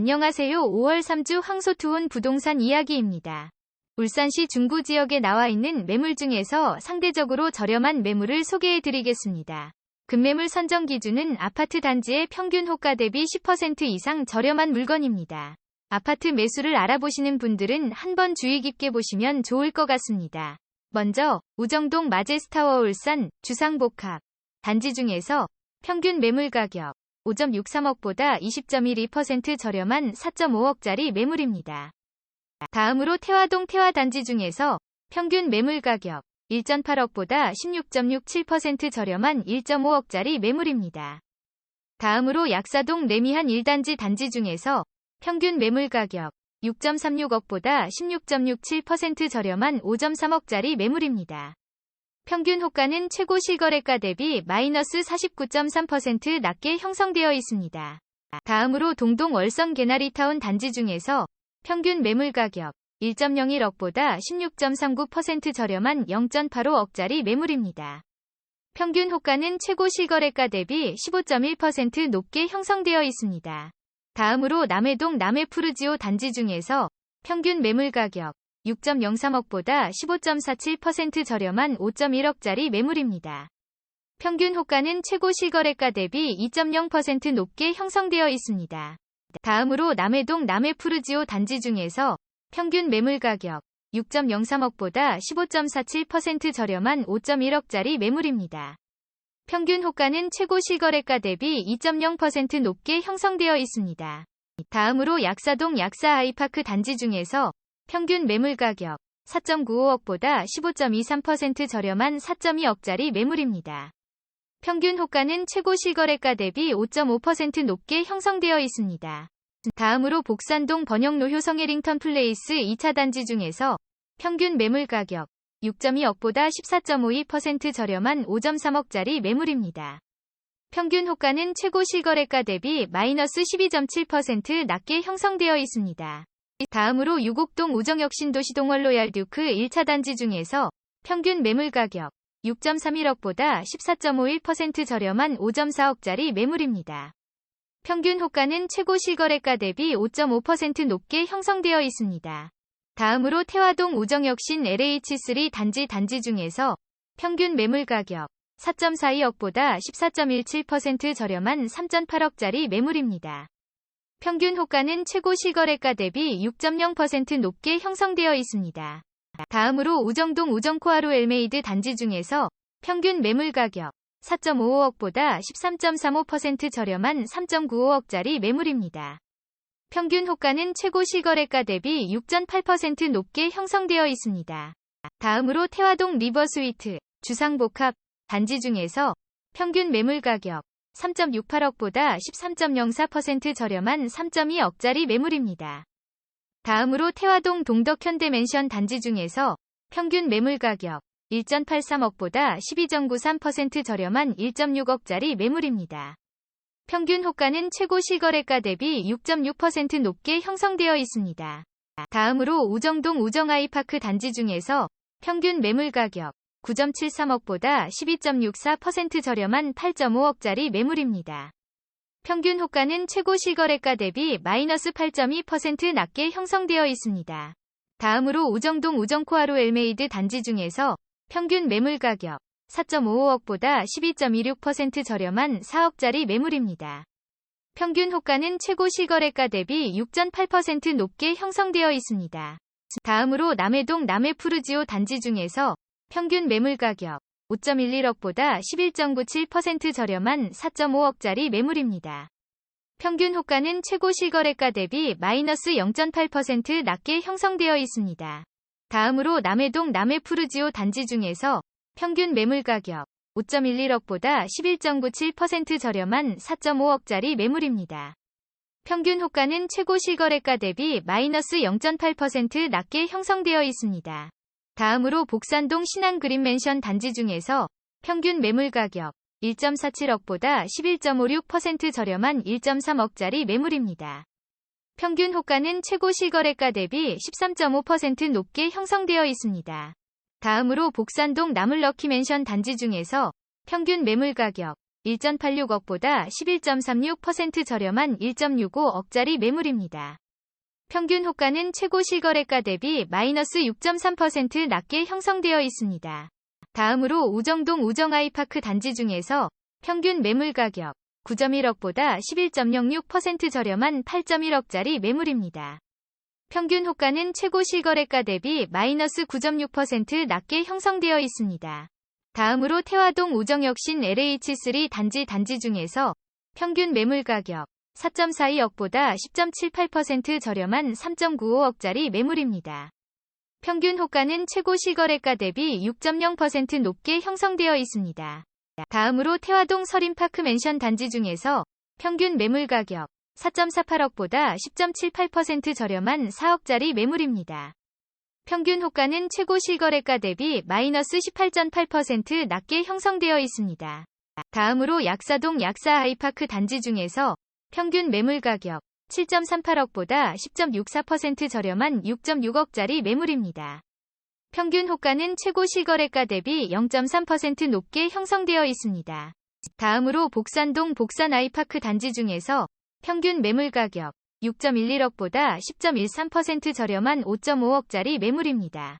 안녕하세요. 5월 3주 항소투혼 부동산 이야기입니다. 울산시 중구 지역에 나와 있는 매물 중에서 상대적으로 저렴한 매물을 소개해 드리겠습니다. 급매물 선정 기준은 아파트 단지의 평균 호가 대비 10% 이상 저렴한 물건입니다. 아파트 매수를 알아보시는 분들은 한번 주의 깊게 보시면 좋을 것 같습니다. 먼저 우정동 마제스타워 울산 주상복합 단지 중에서 평균 매물 가격 5.63억보다 20.12% 저렴한 4.5억짜리 매물입니다. 다음으로 태화동 태화단지 중에서 평균 매물 가격 1.8억보다 16.67% 저렴한 1.5억짜리 매물입니다. 다음으로 약사동 레미한 1단지 단지 중에서 평균 매물 가격 6.36억보다 16.67% 저렴한 5.3억짜리 매물입니다. 평균 호가는 최고 실거래가 대비 마이너스 49.3% 낮게 형성되어 있습니다. 다음으로 동동 월성 개나리타운 단지 중에서 평균 매물 가격 1.01억보다 16.39% 저렴한 0.85억짜리 매물입니다. 평균 호가는 최고 실거래가 대비 15.1% 높게 형성되어 있습니다. 다음으로 남해동 남해푸르지오 단지 중에서 평균 매물 가격 6.03억보다 15.47% 저렴한 5.1억짜리 매물입니다. 평균 호가는 최고 실거래가 대비 2.0% 높게 형성되어 있습니다. 다음으로 남해동 남해푸르지오 단지 중에서 평균 매물 가격 6.03억보다 15.47% 저렴한 5.1억짜리 매물입니다. 평균 호가는 최고 실거래가 대비 2.0% 높게 형성되어 있습니다. 다음으로 약사동 약사 아이파크 단지 중에서 평균 매물 가격 4.95억보다 15.23% 저렴한 4.2억짜리 매물입니다. 평균 호가는 최고 실거래가 대비 5.5% 높게 형성되어 있습니다. 다음으로 복산동 번영로 효성 해링턴 플레이스 2차 단지 중에서 평균 매물 가격 6.2억보다 14.52% 저렴한 5.3억짜리 매물입니다. 평균 호가는 최고 실거래가 대비 마이너스 12.7% 낮게 형성되어 있습니다. 다음으로 유곡동 우정역 신도시동월 로얄 듀크 1차 단지 중에서 평균 매물 가격 6.31억보다 14.51% 저렴한 5.4억짜리 매물입니다. 평균 호가는 최고 실거래가 대비 5.5% 높게 형성되어 있습니다. 다음으로 태화동 우정역신 LH3 단지 단지 중에서 평균 매물 가격 4.42억보다 14.17% 저렴한 3.8억짜리 매물입니다. 평균 호가는 최고 실거래가 대비 6.0% 높게 형성되어 있습니다. 다음으로 우정동 우정코아로 엘메이드 단지 중에서 평균 매물 가격 4.55억보다 13.35% 저렴한 3.95억짜리 매물입니다. 평균 호가는 최고 실거래가 대비 6.8% 높게 형성되어 있습니다. 다음으로 태화동 리버스위트 주상복합 단지 중에서 평균 매물 가격 3.68억보다 13.04% 저렴한 3.2억짜리 매물입니다. 다음으로 태화동 동덕 현대맨션 단지 중에서 평균 매물 가격 1.83억보다 12.93% 저렴한 1.6억짜리 매물입니다. 평균 호가는 최고 실거래가 대비 6.6% 높게 형성되어 있습니다. 다음으로 우정동 우정아이파크 단지 중에서 평균 매물 가격 9.73억보다 12.64% 저렴한 8.5억짜리 매물입니다. 평균 호가는 최고 실거래가 대비 마이너스 8.2% 낮게 형성되어 있습니다. 다음으로 우정동 우정코아로 엘메이드 단지 중에서 평균 매물 가격 4.55억보다 12.26% 저렴한 4억짜리 매물입니다. 평균 호가는 최고 실거래가 대비 6.8% 높게 형성되어 있습니다. 다음으로 남해동 남해푸르지오 단지 중에서 평균 매물 가격 5.11억보다 11.97% 저렴한 4.5억짜리 매물입니다. 평균 호가는 최고 실거래가 대비 마이너스 0.8% 낮게 형성되어 있습니다. 다음으로 남해동 남해푸르지오 단지 중에서 평균 매물 가격 5.11억보다 11.97% 저렴한 4.5억짜리 매물입니다. 평균 호가는 최고 실거래가 대비 마이너스 0.8% 낮게 형성되어 있습니다. 다음으로 복산동 신한 그린맨션 단지 중에서 평균 매물 가격 1.47억보다 11.56% 저렴한 1.3억짜리 매물입니다. 평균 호가는 최고 실거래가 대비 13.5% 높게 형성되어 있습니다. 다음으로 복산동 나물럭키맨션 단지 중에서 평균 매물 가격 1.86억보다 11.36% 저렴한 1.65억짜리 매물입니다. 평균 호가는 최고 실거래가 대비 마이너스 6.3% 낮게 형성되어 있습니다. 다음으로 우정동 우정아이파크 단지 중에서 평균 매물 가격 9.1억보다 11.06% 저렴한 8.1억짜리 매물입니다. 평균 호가는 최고 실거래가 대비 마이너스 9.6% 낮게 형성되어 있습니다. 다음으로 태화동 우정혁신 LH3 단지 단지 중에서 평균 매물 가격 4.42억보다 10.78% 저렴한 3.95억짜리 매물입니다. 평균 호가는 최고 실거래가 대비 6.0% 높게 형성되어 있습니다. 다음으로 태화동 서림파크 맨션 단지 중에서 평균 매물 가격 4.48억보다 10.78% 저렴한 4억짜리 매물입니다. 평균 호가는 최고 실거래가 대비 마이너스 18.8% 낮게 형성되어 있습니다. 다음으로 약사동 약사 아이파크 단지 중에서 평균 매물 가격 7.38억보다 10.64% 저렴한 6.6억짜리 매물입니다. 평균 호가는 최고 실거래가 대비 0.3% 높게 형성되어 있습니다. 다음으로 복산동 복산 아이파크 단지 중에서 평균 매물 가격 6.11억보다 10.13% 저렴한 5.5억짜리 매물입니다.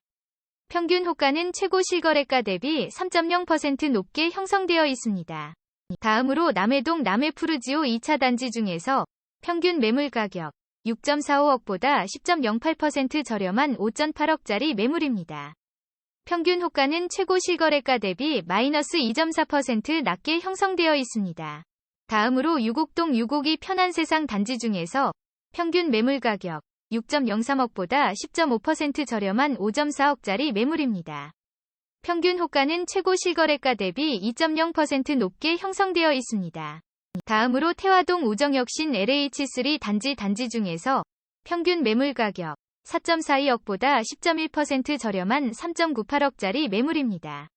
평균 호가는 최고 실거래가 대비 3.0% 높게 형성되어 있습니다. 다음으로 남해동 남해푸르지오 2차 단지 중에서 평균 매물 가격 6.45억보다 10.08% 저렴한 5.8억짜리 매물입니다. 평균 호가는 최고 실거래가 대비 마이너스 2.4% 낮게 형성되어 있습니다. 다음으로 유곡동 유곡이 편한 세상 단지 중에서 평균 매물 가격 6.03억보다 10.5% 저렴한 5.4억짜리 매물입니다. 평균 호가는 최고 실거래가 대비 2.0% 높게 형성되어 있습니다. 다음으로 태화동 우정혁신 LH3 단지 단지 중에서 평균 매물 가격 4.42억보다 10.1% 저렴한 3.98억짜리 매물입니다.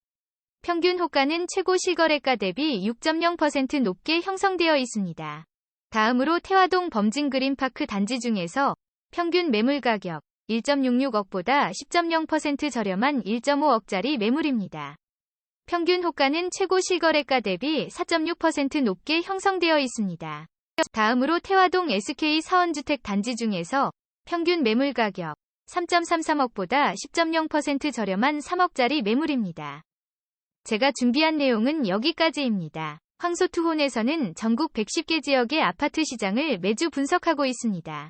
평균 호가는 최고 실거래가 대비 6.0% 높게 형성되어 있습니다. 다음으로 태화동 범진그린파크 단지 중에서 평균 매물 가격 1.66억보다 10.0% 저렴한 1.5억짜리 매물입니다. 평균 호가는 최고 실거래가 대비 4.6% 높게 형성되어 있습니다. 다음으로 태화동 SK 사원주택 단지 중에서 평균 매물 가격 3.33억보다 10.0% 저렴한 3억짜리 매물입니다. 제가 준비한 내용은 여기까지입니다. 황소투혼에서는 전국 110개 지역의 아파트 시장을 매주 분석하고 있습니다.